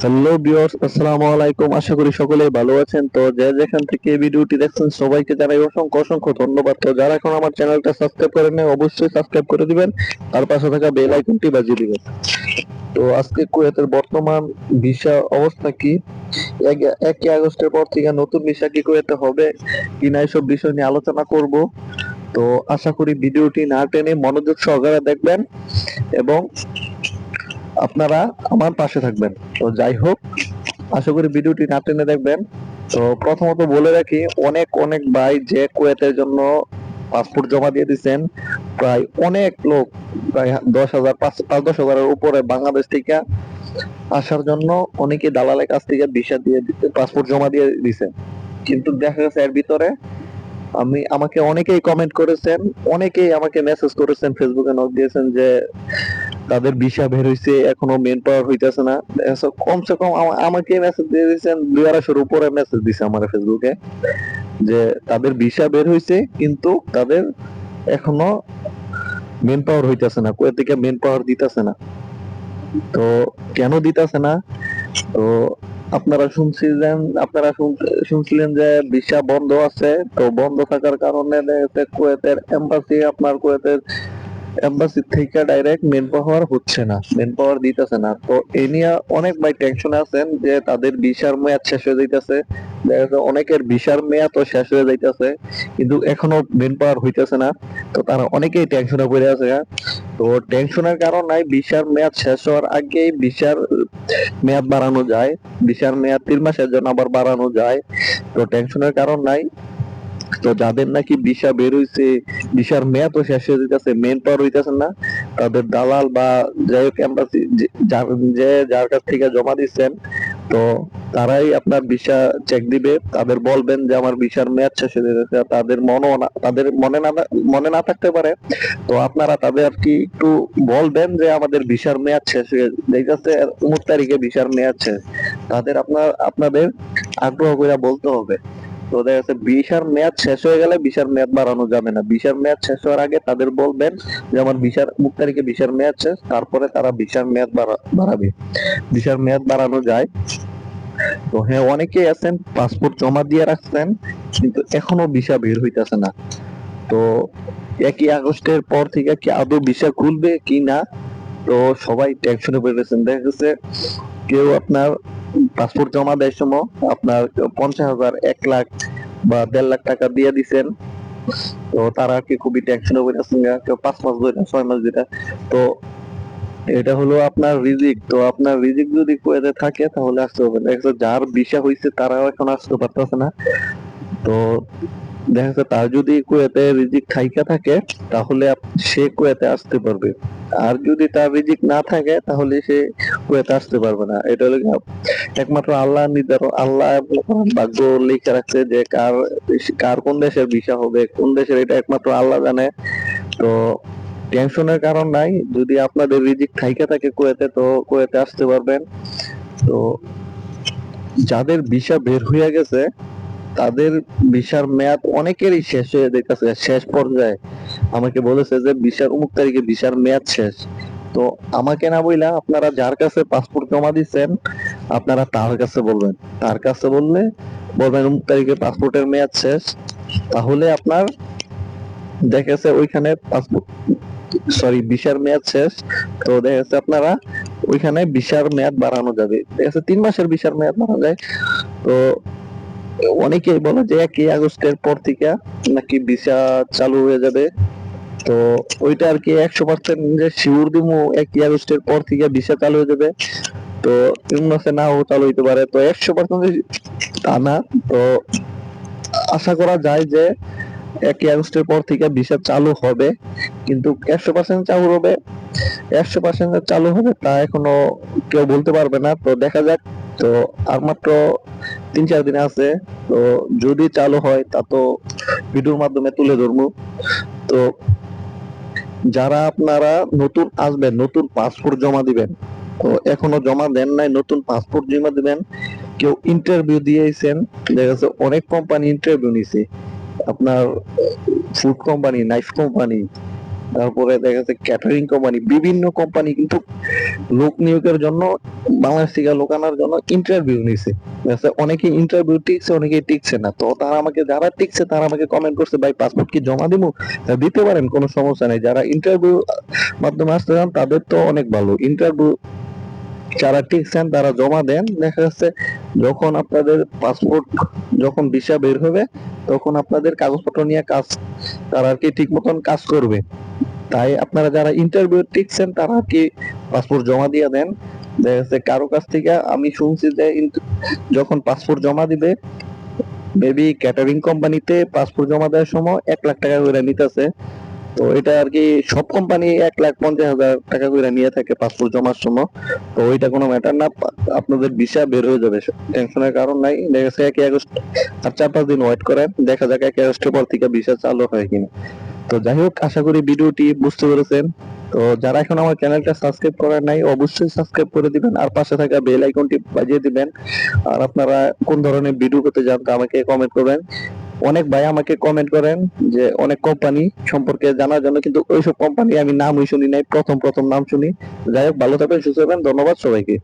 Hello বিয়র্স আসসালামু আলাইকুম। আশা করি সকলে ভালো আছেন। তো যে যেখান থেকে ভিডিওটি দেখছেন, সবাইকে জানাই অসংখ্য অসংখ্য ধন্যবাদ। তো যারা এখন আমার চ্যানেলটা সাবস্ক্রাইব করেন নাই, অবশ্যই সাবস্ক্রাইব করে দিবেন। তার পাশে থাকা বেল আইকনটি বাজিয়ে দিবেন। তো আজকে কুয়েতের বর্তমান ভিসা অবস্থা কি? এক- একই আগস্টের পর থেকে নতুন ভিসা কি কুয়েতে হবে কিনা এসব বিষয় নিয়ে আলোচনা করব। তো আশা করি ভিডিওটি না টেনে মনোযোগ সহকারে দেখবেন এবং আপনারা আমার পাশে থাকবেন। তো যাই হোক, আশা করি ভিডিওটি না টেনে দেখবেন। তো প্রথমত বলে রাখি, অনেক অনেক ভাই যে কুয়েতের জন্য পাসপোর্ট জমা দিয়ে দিচ্ছেন প্রায় অনেক লোক, প্রায় দশ হাজার, পাঁচ পাঁচ, দশ হাজারের উপরে বাংলাদেশ থেকে আসার জন্য অনেকে দালালের কাছ থেকে ভিসা দিয়ে দিতে, পাসপোর্ট জমা দিয়ে দিছেন। কিন্তু দেখা গেছে এর ভিতরে আমি, আমাকে অনেকেই কমেন্ট করেছেন, অনেকেই আমাকে মেসেজ করেছেন ফেসবুকে নক দিয়েছেন যে তাদের ভিসা বের হইছে, এখনও মেন পাওয়ার হইতেছে না। কমসে কম আমাকে মেসেজ দিয়ে দিয়েছেন দুই আড়াইশোর উপরে মেসেজ দিছে আমার ফেসবুকে যে তাদের ভিসা বের হইছে, কিন্তু তাদের এখনও মেন পাওয়ার হইতেছে না কোয়া থেকে মেন পাওয়ার দিতেছে না। তো, কেন দিতেছে না? তো, আপনারা শুনছিলেন, আপনারা শুন- শুনছিলেন যে ভিসা বন্ধ আছে, তো বন্ধ থাকার কারণে কুয়েতের এম্বাসি আপনার কুয়েতের এম্বাসি থেকে ডাইরেক্ট মেন পাওয়ার হচ্ছে না মেন পাওয়ার দিতেছে না। তো এ নিয়ে অনেক ভাই টেনশনে আছেন যে তাদের ভিসার মেয়াদ শেষ হয়ে যাইতেছে। দেখা যাচ্ছে অনেকের ভিসার মেয়াদ তো শেষ হয়ে যাইতেছে, কিন্তু এখনও মেন পাওয়ার হইতেছে না। তো তারা অনেকেই টেনশনে পড়ে আছে হ্যাঁ। তো টেনশনের কারণ নাই ভিসার মেয়াদ শেষ হওয়ার আগেই ভিসার মেয়াদ বাড়ানো যায়। ভিসার মেয়াদ তিন মাসের জন্য আবার বাড়ানো যায়। তো টেনশনের কারণ নাই তো যাদের নাকি ভিসা বের হইছে ভিসার মেয়াদ তো শেষ হয়ে যেতেছে মেন পাওয়ার হইতেছে না, তাদের দালাল বা যাই হোক এম্বাসি যে, যার কাছ থেকে জমা দিচ্ছেন, তো তারাই আপনার ভিসা চেক দিবে, তাদের বলবেন যে আমার ভিসার মেয়াদ শেষ হয়ে যেতেছে তাদের মনও তাদের মনে না মনে না থাকতে পারে, তো আপনারা তাদের আর কি একটু বলবেন যে আমাদের ভিসার মেয়াদ শেষ হয়ে যাইতেছে অমুক তারিখে ভিসার মেয়াদ শেষ, তাদের আপনার, আপনাদের আগ্রহ করে বলতে হবে। তো দেখা যাচ্ছে ভিসার মেয়াদ শেষ হয়ে গেলে ভিসার মেয়াদ বাড়ানো যাবে না। ভিসার মেয়াদ শেষ হওয়ার আগে তাদের বলবেন যে, আমার ভিসার মুখ তারিখে ভিসার মেয়াদ শেষ, তারপরে তারা ভিসার মেয়াদ বাড়াবে। ভিসার মেয়াদ বাড়ানো যায়। তো হ্যাঁ অনেকেই আছেন পাসপোর্ট জমা দিয়ে রাখছেন, কিন্তু এখনও ভিসা বের হইতেছে না। তো একই আগস্টের পর থেকে কি আদৌ ভিসা খুলবে কি না, তো সবাই টেনশনে পড়ে গেছেন। দেখা গেছে কেউ আপনার পাসপোর্ট জমা দেওয়ার সময় আপনার পঞ্চাশ হাজার, এক লাখ বা দেড় লাখ টাকা দিয়ে দিছেন। তো তারা কি খুবই টেনশনে আছেন কেউ পাঁচ মাস ধরে, ছয় মাস ধরে। তো এটা হলো আপনার রিজিক। তো আপনার রিজিক যদি কুয়েতে থাকে, তাহলে আসতে হবে দেখা যার ভিসা হয়েছে তারাও এখন আসতে পারতেছে না। তো দেখা যাচ্ছে তার যদি কুয়েতে রিজিক থাইকা থাকে, তাহলে সে কুয়েতে আসতে পারবে। আর যদি তার রিজিক না থাকে, তাহলে সে কুয়েতে আসতে পারবে না। এটা হলো একমাত্র আল্লাহ নির্ধারণ আল্লাহ ভাগ্য লিখে রাখছে যে কার কার কোন দেশের ভিসা হবে, কোন দেশের এটা একমাত্র আল্লাহ জানে। তো টেনশনের কারণ নাই। যদি আপনাদের রিজিক থাইকা থাকে কুয়েতে, তো কুয়েতে আসতে পারবেন। তো যাদের ভিসা বের হয়ে গেছে, তাদের ভিসার মেয়াদ অনেকেরই শেষ হয়ে যেতেছে শেষ পর্যায়ে। আমাকে বলেছে যে, ভিসার অমুক তারিখে ভিসার মেয়াদ শেষ। তো আমাকে না বইলা আপনারা যার কাছে পাসপোর্ট জমা দিচ্ছেন আপনারা তার কাছে বলবেন। তার কাছে বললে বলবেন অমুক তারিখে পাসপোর্টের মেয়াদ শেষ। তাহলে আপনার দেখেছে ওইখানে পাসপোর্ট সরি ভিসার মেয়াদ শেষ। তো দেখা যাচ্ছে আপনারা ওইখানে ভিসার মেয়াদ বাড়ানো যাবে। দেখা যাচ্ছে তিন মাসের ভিসার মেয়াদ বাড়ানো যায়। তো অনেকেই বলে যে একই আগস্টের পর থেকে নাকি ভিসা চালু হয়ে যাবে। তো ওইটা আর কি একশো পার্সেন্ট যে শিওর দিমু, একই আগস্টের পর থেকে ভিসা চালু হয়ে যাবে। তো এমন আছে নাও চালু হইতে পারে। তো একশো পার্সেন্ট তা না। তো আশা করা যায় যে একই আগস্টের পর থেকে ভিসা চালু হবে। কিন্তু একশো পার্সেন্ট চালু হবে। একশো পার্সেন্ট চালু হবে তা এখনও কেউ বলতে পারবে না। তো দেখা যাক। তো আর মাত্র তিন চার দিন আছে। তো যদি চালু হয় তা তো ভিডিওর মাধ্যমে তুলে ধরবো। তো যারা আপনারা নতুন আসবেন, নতুন পাসপোর্ট জমা দিবেন, তো এখনও জমা দেন নাই, নতুন পাসপোর্ট জমা দিবেন, কেউ ইন্টারভিউ দিয়েছেন, দেখা যাচ্ছে অনেক কোম্পানি ইন্টারভিউ নিছে, আপনার ফুড কোম্পানি নাইফ কোম্পানি তারপরে দেখা যাচ্ছে ক্যাটারিং কোম্পানি বিভিন্ন কোম্পানি কিন্তু লোক নিয়োগের জন্য, বাংলাদেশ থেকে লোক আনার জন্য ইন্টারভিউ নিছে। অনেকে ইন্টারভিউ টিকছে অনেকে টিকছে না। তো তারা আমাকে, যারা টিকছে, তারা আমাকে কমেন্ট করছে, ভাই পাসপোর্ট কি জমা দিব দিতে পারেন, কোনো সমস্যা নেই। যারা ইন্টারভিউ মাধ্যমে আসতে চান, তাদের তো অনেক ভালো। ইন্টারভিউ যারা টিকছেন, তারা জমা দেন। দেখা যাচ্ছে যখন আপনাদের পাসপোর্ট যখন ভিসা বের হবে, তখন আপনাদের কাগজপত্র নিয়ে কাজ, তারা আর কি ঠিক মতন কাজ করবে। তাই আপনারা যারা ইন্টারভিউ টিকছেন, তারা কি পাসপোর্ট জমা দিয়ে দেন। দেখা যাচ্ছে কারও কাছ থেকে আমি শুনছি যে যখন পাসপোর্ট জমা দিবে মেবি ক্যাটারিং কোম্পানিতে পাসপোর্ট জমা দেওয়ার সময় এক লাখ টাকা করে নিতেছে। তো এটা আর কি সব কোম্পানি এক লাখ পঞ্চাশ হাজার টাকা করে নিয়ে থাকে পাসপোর্ট জমার সময় তো ওইটা কোনো ম্যাটার না আপনাদের ভিসা বের হয়ে যাবে টেনশনের কারণ নাই। দেখা যাচ্ছে একই আগস্ট, আর চার পাঁচ দিন ওয়েট করেন, দেখা যাক একই আগস্টের পর থেকে ভিসা চালু হয় কিনা। তো যাই হোক, আশা করি ভিডিওটি বুঝতে পেরেছেন। তো যারা এখন আমার চ্যানেলটা সাবস্ক্রাইব করেন নাই, অবশ্যই সাবস্ক্রাইব করে দিবেন, আর পাশে থাকা বেল আইকনটি বাজিয়ে দিবেন। আর আপনারা কোন ধরনের ভিডিও করতে চান তা আমাকে কমেন্ট করবেন। অনেক ভাই আমাকে কমেন্ট করেন যে অনেক কোম্পানি সম্পর্কে জানার জন্য, কিন্তু ওইসব কোম্পানি আমি নামই শুনি নাই, প্রথম প্রথম নাম শুনি। যাই হোক, ভালো থাকবেন, সুস্থ থাকবেন, ধন্যবাদ সবাইকে।